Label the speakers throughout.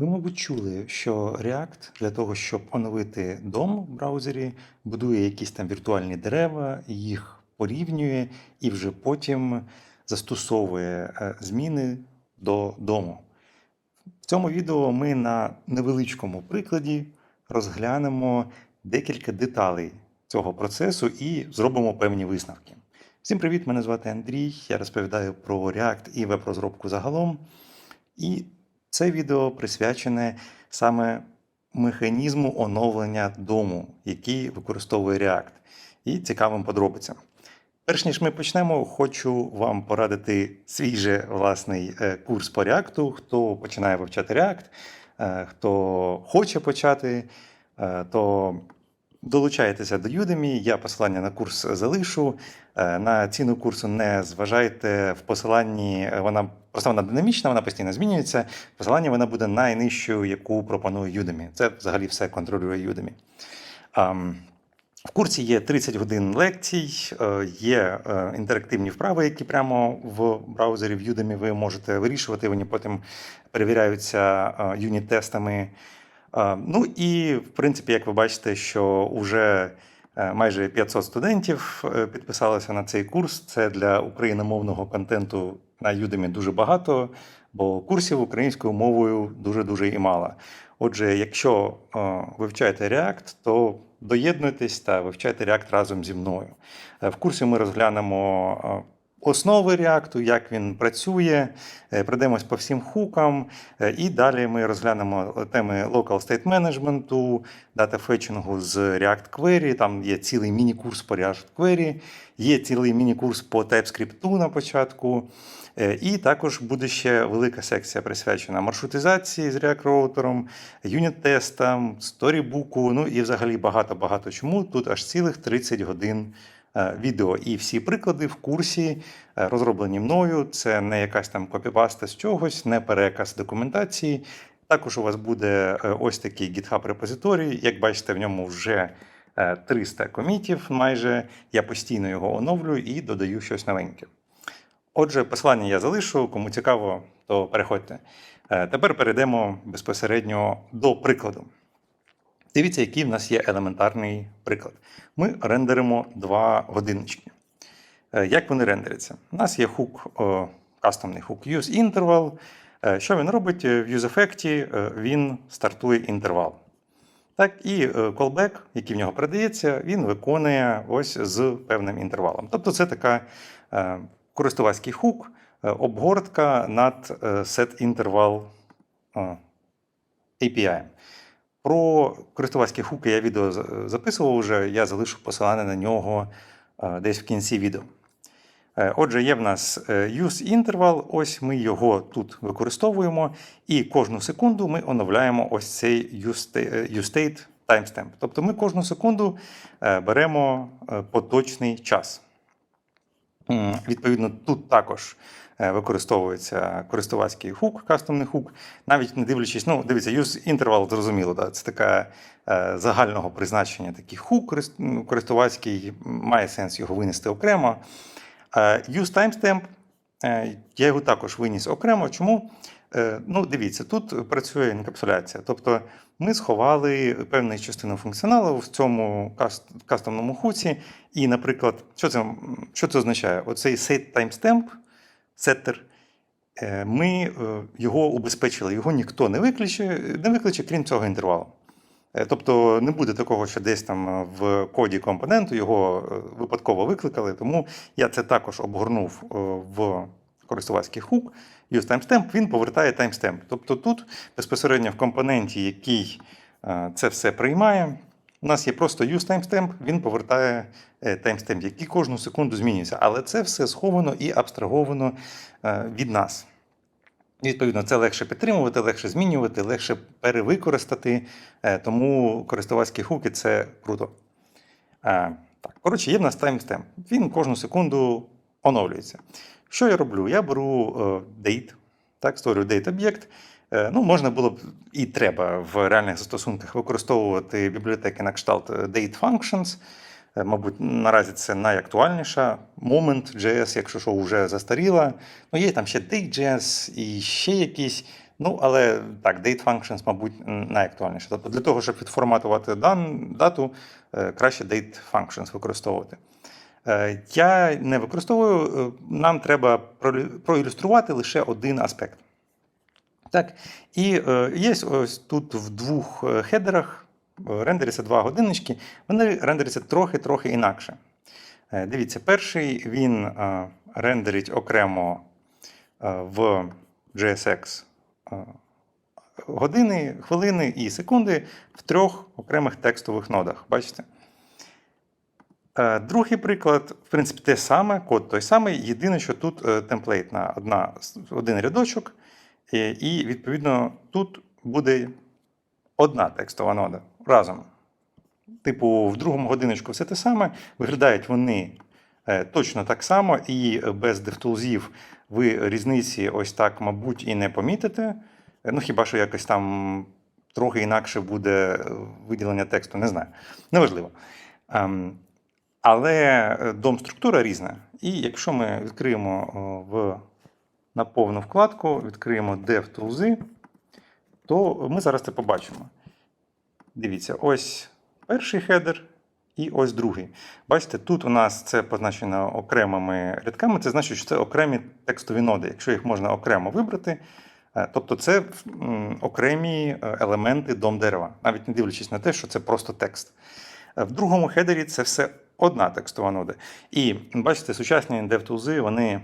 Speaker 1: Ви, мабуть, чули, що React для того, щоб оновити дом в браузері, будує якісь там віртуальні дерева, їх порівнює і вже потім застосовує е, зміни до дому. В цьому відео ми на невеличкому прикладі розглянемо декілька деталей цього процесу і зробимо певні висновки. Всім привіт! Мене звати Андрій. Я розповідаю про React і веб-розробку загалом. І це відео присвячене саме механізму оновлення дому, який використовує React, і цікавим подробицям. Перш ніж ми почнемо, хочу вам порадити свій же власний е, курс по React. Хто починає вивчати React, е, хто хоче почати, е, то долучайтеся до Udemy. Я посилання на курс залишу. Е, На ціну курсу не зважайте в посиланні. е, Вона просто вона динамічна, вона постійно змінюється. В посиланні вона буде найнижчою, яку пропонує Udemy. Це взагалі все контролює Udemy. В курсі є 30 годин лекцій, е, є інтерактивні вправи, які прямо в браузері в Udemy ви можете вирішувати. Вони потім перевіряються юніт-тестами. Ну і в принципі, як ви бачите, що вже е, майже 500 студентів е, підписалися на цей курс. Це для україномовного контенту на Udemy дуже багато, бо курсів українською мовою дуже дуже і мало. Отже, якщо е, вивчаєте React, то доєднуйтесь та вивчайте React разом зі мною. В курсі ми розглянемо основи React, як він працює, е, пройдемось по всім хукам, е, і далі ми розглянемо теми Local State Management, дата фетчингу з React Query. Там є цілий міні-курс по React Query, є цілий міні-курс по TypeScript на початку. Е, І також буде ще велика секція присвячена маршрутизації з React роутером, юніт-тестам, сторібуку, ну і взагалі багато-багато чому. Тут аж цілих 30 годин відео. І всі приклади в курсі е, розроблені мною. Це не якась там копіпаста з чогось, не переказ документації. Також у вас буде е, ось такий GitHub репозиторій. Як бачите, в ньому вже е, 300 комітів майже. Я постійно його оновлюю і додаю щось новеньке. Отже, посилання я залишу. Кому цікаво, то переходьте. Е, Тепер перейдемо безпосередньо до прикладу. Дивіться, який в нас є елементарний приклад. Ми рендеримо два годиннички. Е, Як вони рендеряться? У нас є хук, кастомний хук useInterval. Е, Що він робить? Е, В е, він стартує інтервал. Так, і callback, який в нього передається, він виконує ось з певним інтервалом. Тобто це така користувацький хук, обгортка над setInterval е, API. Про користувацькі хуки я відео записував вже, я залишу посилання на нього е, десь в кінці відео. Е, Отже, є в нас е, use interval, ось ми його тут використовуємо, і кожну секунду ми оновляємо ось цей use useState timestamp. Тобто ми кожну секунду беремо поточний час. Відповідно, тут також е, використовується користувацький хук, кастомний хук, навіть не дивлячись, ну, дивіться, use interval, зрозуміло, да, це така е, загального призначення такий хук користувацький, має сенс його винести окремо. Е, Use timestamp, я його також виніс окремо. Чому? Е, Ну, дивіться, тут працює інкапсуляція. Тобто ми сховали певну частину функціоналу в цьому каст- кастомному хуці. І, наприклад, що це, що це означає? Оцей set timestamp, е, ми е, його убезпечили, його ніхто не викличе, не викличе, крім цього інтервалу. Е, Тобто не буде такого, що десь там в коді компоненту його випадково викликали. Тому я це також обгорнув в користувацький хук. Use timestamp, він повертає timestamp. Тобто тут безпосередньо в компоненті, який е, це все приймає, у нас є просто use timestamp, він повертає е, timestamp, який кожну секунду змінюється. Але це все сховано і абстраговано е, від нас. Відповідно, це легше підтримувати, легше змінювати, легше перевикористати. Тому користувацькі хуки це круто. Так, коротше, є в нас таймстемп. Він кожну секунду оновлюється. Що я роблю? Я беру е, date, так, створюю date об'єкт. Е, Ну, можна було б і треба в реальних застосунках використовувати бібліотеки на кшталт е, date functions. Мабуть, наразі це найактуальніша. Moment.js, якщо що вже застаріла. Ну, є там ще Date.js і ще якісь. Ну, але так, date functions, мабуть, найактуальніше. Тобто для того, щоб відформатувати дан, дату, краще date functions використовувати. Е, Я не використовую, е, нам треба проілюструвати лише один аспект. Так, і е, є ось тут в двох хедерах рендериться два годиннички, вони рендеряться трохи-трохи інакше. Дивіться, перший він рендерить окремо в JSX години, хвилини і секунди в трьох окремих текстових нодах. Бачите? Е, Другий приклад, в принципі, те саме, код той самий. Єдине, що тут е, темплейтна одна, один рядочок, е, і відповідно тут буде одна текстова нода разом. Типу, в другому годиночку все те саме. Виглядають вони точно так само, і без DevTools ви різниці ось так, мабуть, і не помітите. Ну, хіба що якось там трохи інакше буде виділення тексту, не знаю. Неважливо. Але е, дом-структура різна. І якщо ми відкриємо в, на повну вкладку, відкриємо DevTools, то ми зараз це побачимо. Дивіться, ось перший хедер і ось другий. Бачите, тут у нас це позначено окремими рядками. Це значить, що це окремі текстові ноди. Якщо їх можна окремо вибрати, е, тобто це окремі е, елементи дом дерева, навіть не дивлячись на те, що це просто текст. Е, В другому хедері це все одна текстова нода. І бачите, сучасні DevTools, вони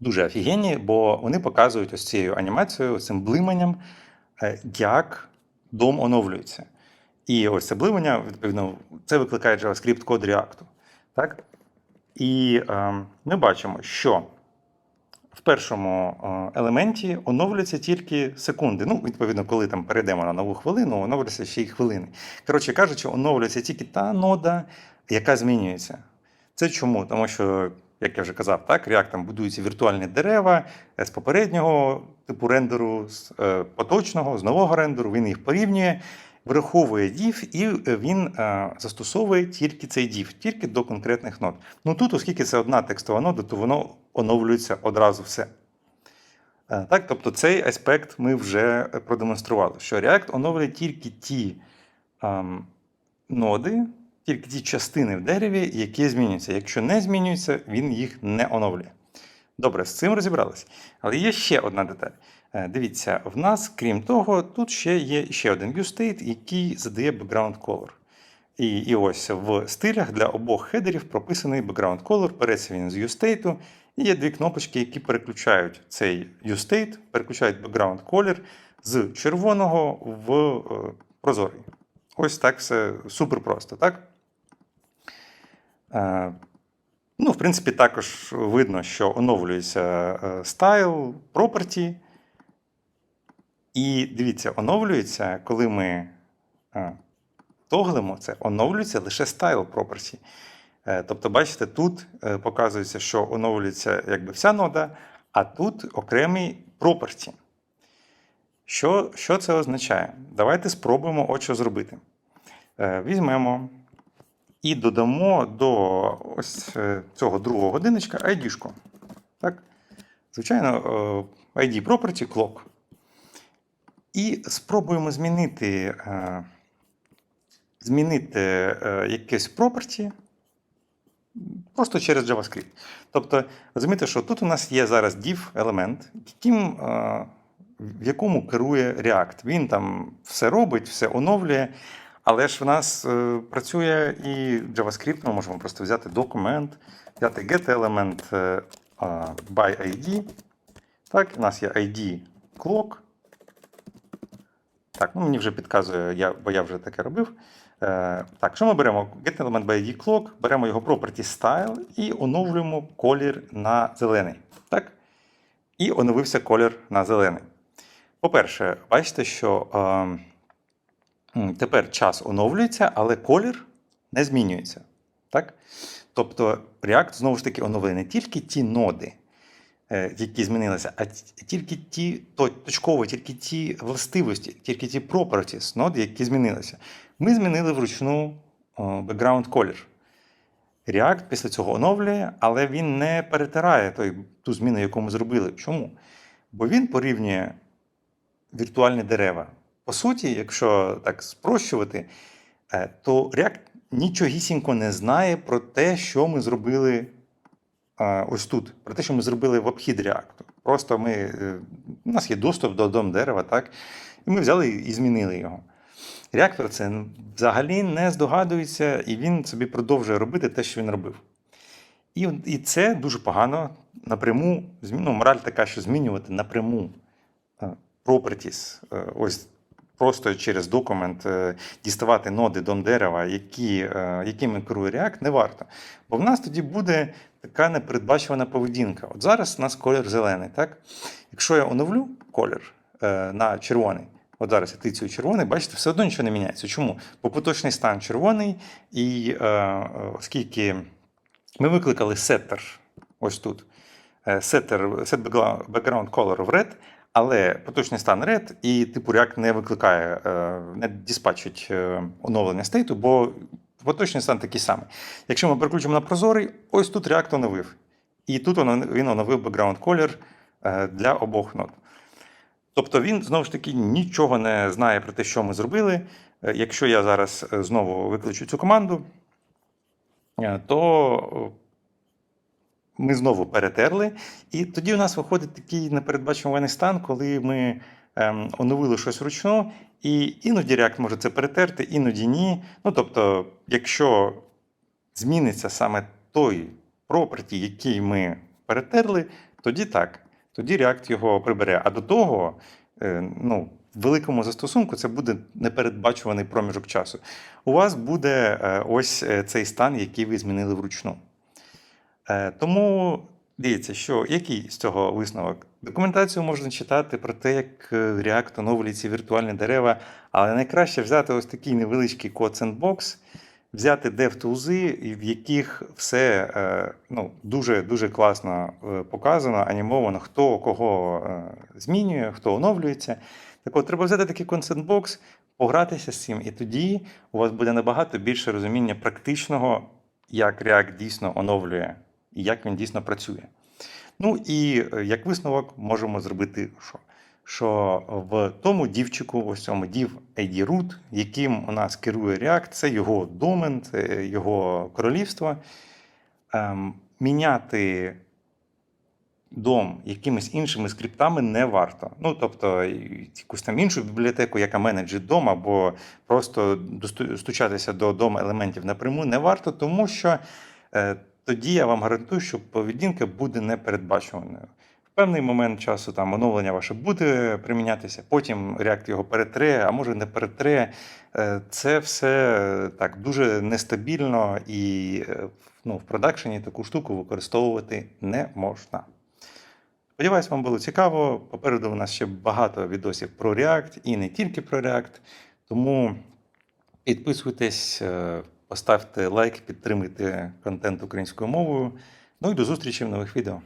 Speaker 1: дуже офігенні, бо вони показують ось цією анімацією, цим блиманням, е, як дом оновлюється. І ось це блимання, відповідно, це викликає JavaScript код React. Так? І е, ми бачимо, що в першому е, елементі оновлюються тільки секунди. Ну, відповідно, коли там перейдемо на нову хвилину, оновлюються ще й хвилини. Коротше кажучи, оновлюється тільки та нода, яка змінюється. Це чому? Тому що, як я вже казав, так, React там будуються віртуальні дерева е, з попереднього типу рендеру, з е, поточного, з нового рендеру, він їх порівнює, враховує div, і е, він е, застосовує тільки цей div, тільки до конкретних нод. Ну тут, оскільки це одна текстова нода, то воно оновлюється одразу все. Е, Так, тобто цей аспект ми вже продемонстрували, що React оновлює тільки ті ем, ноди, тільки ті частини в дереві, які змінюються. Якщо не змінюються, він їх не оновлює. Добре, з цим розібрались. Але є ще одна деталь. Е, Дивіться, в нас, крім того, тут ще є ще один viewState, який задає background color. І, і ось в стилях для обох хедерів прописаний background color, береться він з viewState, і є дві кнопочки, які переключають цей viewState, переключають background color з червоного в е, прозорий. Ось так все супер просто, так? Е, Ну, в принципі, також видно, що оновлюється стайл, property. І дивіться, оновлюється, коли ми е, тоглимо це, оновлюється лише style property. Е, Тобто, бачите, тут е, показується, що оновлюється якби вся нода, а тут окремий property. Що, що це означає? Давайте спробуємо от що зробити. Візьмемо і додамо до ось цього другого годинничка ID-шку. Так? Звичайно, ID property clock. І спробуємо змінити, е, змінити е, якесь property просто через JavaScript. Тобто, розумієте, що тут у нас є зараз div елемент, яким, е, в якому керує React. Він там все робить, все оновлює. Але ж в нас е, працює і JavaScript, ми можемо просто взяти документ, взяти get елемент е, by ID. Так, у нас є ID clock. Так, ну мені вже підказує, я, бо я вже таке робив. Е, так, що ми беремо? Get element by clock, беремо його property style і оновлюємо колір на зелений. Так? І оновився колір на зелений. По-перше, бачите, що. Е, Тепер час оновлюється, але колір не змінюється. Так? Тобто React знову ж таки оновлює не тільки ті ноди, які змінилися, а тільки ті то- точково, тільки ті властивості, тільки ті properties нод, які змінилися. Ми змінили вручну background color. React після цього оновлює, але він не перетирає той, ту зміну, яку ми зробили. Чому? Бо він порівнює віртуальні дерева. По суті, якщо так спрощувати, е, то React нічогісінько не знає про те, що ми зробили е, ось тут, про те, що ми зробили в обхід React. Просто ми, е, у нас є доступ до дом дерева, так? І ми взяли і змінили його. Про це взагалі не здогадується, і він собі продовжує робити те, що він робив. І, і це дуже погано напряму. Ну, мораль така, що змінювати напряму properties, е, ось просто через документ е, діставати ноди дом дерева, які, якими керує React, не варто. Бо в нас тоді буде така непередбачувана поведінка. От зараз у нас колір зелений, так? Якщо я оновлю колір е, на червоний, от зараз я тицюю червоний, бачите, все одно нічого не міняється. Чому? Бо поточний стан червоний, і е, оскільки ми викликали setter ось тут. Е, Setter, set background- color в red, але поточний стан red, і типу React не викликає, е, не диспатчить е, оновлення стейту, бо поточний стан такий самий. Якщо ми переключимо на прозорий, ось тут React оновив. І тут він оновив background color е, для обох нод. Тобто він знову ж таки нічого не знає про те, що ми зробили. Е, Якщо я зараз е, знову викличу цю команду, то ми знову перетерли, і тоді у нас виходить такий непередбачуваний стан, коли ми ем, оновили щось вручну, і іноді React може це перетерти, іноді ні. Ну тобто, якщо зміниться саме той property, який ми перетерли, тоді так, тоді React його прибере. А до того, е, ну, в великому застосунку це буде непередбачуваний проміжок часу. У вас буде е, ось е, цей стан, який ви змінили вручну. Е, Тому дивіться, що який з цього висновок? Документацію можна читати про те, як е, React оновлює ці віртуальні дерева, але найкраще взяти ось такий невеличкий код sandbox, взяти DevTools, в яких все е, ну, дуже дуже класно е, показано, анімовано, хто кого змінює, хто оновлюється. Так от, треба взяти такий консентбокс, погратися з цим, і тоді у вас буде набагато більше розуміння практичного, як React дійсно оновлює і як він дійсно працює. Ну і е, як висновок можемо зробити що? Що в тому дівчику, ось цьому div ID root, яким у нас керує React, це його домен, це його королівство. Ем, міняти дом якимись іншими скриптами не варто. Ну, тобто, якусь там іншу бібліотеку, яка менеджить дом, або просто стучатися до дом елементів напряму не варто, тому що е, тоді я вам гарантую, що поведінка буде непередбачуваною. В певний момент часу там оновлення ваше буде примінятися, потім React його перетре, а може не перетре. Е, Це все е, так дуже нестабільно і е, ну, в продакшені таку штуку використовувати не можна. Сподіваюсь, вам було цікаво. Попереду у нас ще багато відосів про React і не тільки про React. Тому підписуйтесь, поставте лайк, підтримайте контент українською мовою. Ну і до зустрічі в нових відео.